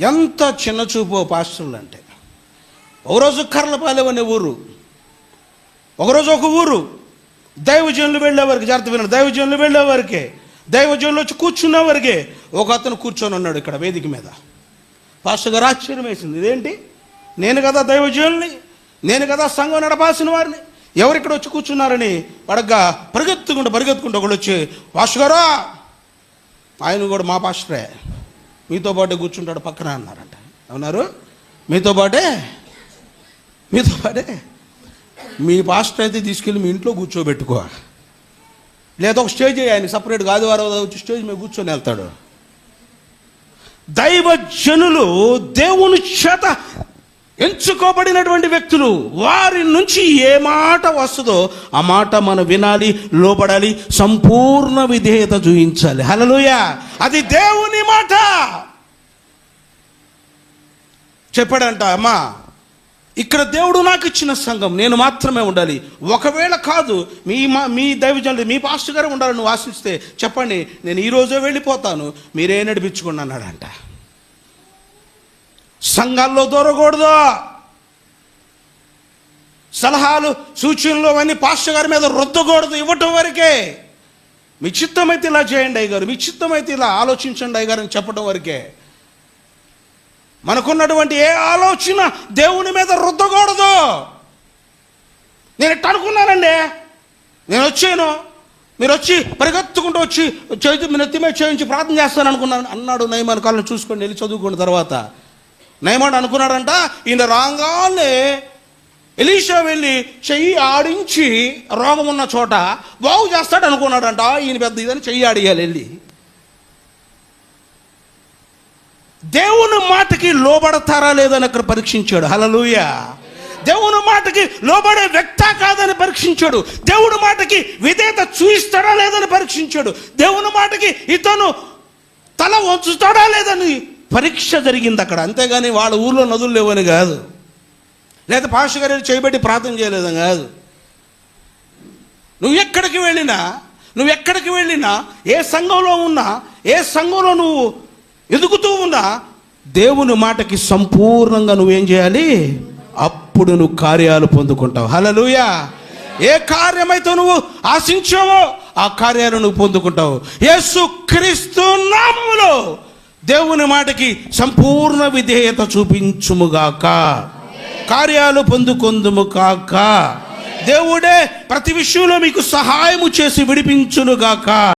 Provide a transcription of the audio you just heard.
ఎంత చిన్న చూపు పాస్టర్లు అంటే. ఒకరోజు కర్లపాలెం అనే ఊరు ఒకరోజు ఒక ఊరు. దైవజనులు వెళ్ళేవారికి జాగ్రత్త విన్నారు దైవజనులు వెళ్ళేవారికే దైవజనులు వచ్చి కూర్చున్నవారికే ఒక అతను కూర్చొని ఉన్నాడు ఇక్కడ వేదిక మీద. పాస్టర్ గారు ఆశ్చర్యం వేసింది ఇదేంటి? నేను కదా దైవజనుల్ని నేను కదా సంఘం నడపాల్సిన వారిని. ఎవరు ఇక్కడ వచ్చి కూర్చున్నారని అడగ్గా పరిగెత్తుకుంటూ పరిగెత్తుకుంటూ ఒకళ్ళు వచ్చి పాస్టర్ గారా ఆయన కూడా మా పాస్టరే. మీతో పాటే కూర్చుంటాడు పక్కన అన్నారంట. అన్నారు మీతో పాటే? మీతో పాటే? మీ పాస్టర్ అయితే తీసుకెళ్ళి మీ ఇంట్లో కూర్చోబెట్టుకో. లేదా ఒక స్టేజ్ ఆయన సపరేట్గా ఆదివారం వచ్చి స్టేజ్ మీద కూర్చొని వెళ్తాడు. దైవ జనులు దేవుని చేత ఎంచుకోబడినటువంటి వ్యక్తులు వారి నుంచి ఏ మాట వస్తుందో ఆ మాట మనం వినాలి లోపడాలి సంపూర్ణ విధేయత చూపించాలి హలలుయ అది దేవుని మాట! చెప్పాడంట అమ్మా ఇక్కడ దేవుడు నాకు ఇచ్చిన సంఘం నేను మాత్రమే ఉండాలి. ఒకవేళ కాదు మీ మా మీ దైవజనులు మీ పాస్టర్ గారు ఉండాలని ఆశిస్తే చెప్పండి నేను ఈరోజే వెళ్ళిపోతాను. మీరే నడిపించుకున్నాడంట అంట సంఘాల్లో దూరకూడదు. సలహాలు సూచనలు అవన్నీ పాస్టర్ గారి మీద రుద్దకూడదు ఇవ్వటం వరకే. మీ చిత్తమైతే ఇలా చేయండి అయ్యగారు మీ చిత్తమైతే ఇలా ఆలోచించండి అయ్యగారు అని చెప్పడం వరకే. మనకున్నటువంటి ఏ ఆలోచన దేవుని మీద రుద్దకూడదు. నేను ఎట్ట అనుకున్నానండి. నేను వచ్చాను. మీరు వచ్చి పరిగెత్తుకుంటూ వచ్చి చేతి మీ నెత్తి చేయించి ప్రార్థన చేస్తాను అనుకున్నాను. అన్నాడు నయమాన్ కాలను చూసుకొని వెళ్ళి చదువుకున్న తర్వాత నయమాడు అనుకున్నాడంట ఈయన రాగానే ఎలీషా వెళ్ళి చెయ్యి ఆడించి రోగం ఉన్న చోట బాగు చేస్తాడు అనుకున్నాడంట ఈయన పెద్ద ఇదని చెయ్యి ఆడియాలి వెళ్ళి. దేవుని మాటకి లోబడతారా లేదని అక్కడ పరీక్షించాడు. హలలుయ దేవుని మాటకి లోబడే వ్యక్త కాదని పరీక్షించాడు. దేవుని మాటకి విధేత చూయిస్తాడా లేదని పరీక్షించాడు. దేవుని మాటకి ఇతను తల వంచుతాడా లేదని పరీక్ష జరిగింది అక్కడ. అంతేగాని వాళ్ళ ఊర్లో నదులు లేవని కాదు. లేదా పాష గారు చేయబెట్టి ప్రార్థన చేయలేదని కాదు. నువ్వు ఎక్కడికి వెళ్ళినా నువ్వు ఎక్కడికి వెళ్ళినా ఏ సంఘంలో ఉన్నా ఏ సంఘంలో నువ్వు ఎదుగుతూ ఉన్నా దేవుని మాటకి సంపూర్ణంగా నువ్వేం చేయాలి? అప్పుడు నువ్వు కార్యాలు పొందుకుంటావు. హలలుయా ఏ కార్యమైతే నువ్వు ఆశించావో ఆ కార్యాలు నువ్వు పొందుకుంటావు. యేసు క్రీస్తు నామములో దేవుని మాటకి సంపూర్ణ విధేయత చూపించుముగాక. కార్యాలు పొందుకొందుము కాక దేవుడే ప్రతి విషయంలో మీకు సహాయము చేసి విడిపించునుగాక.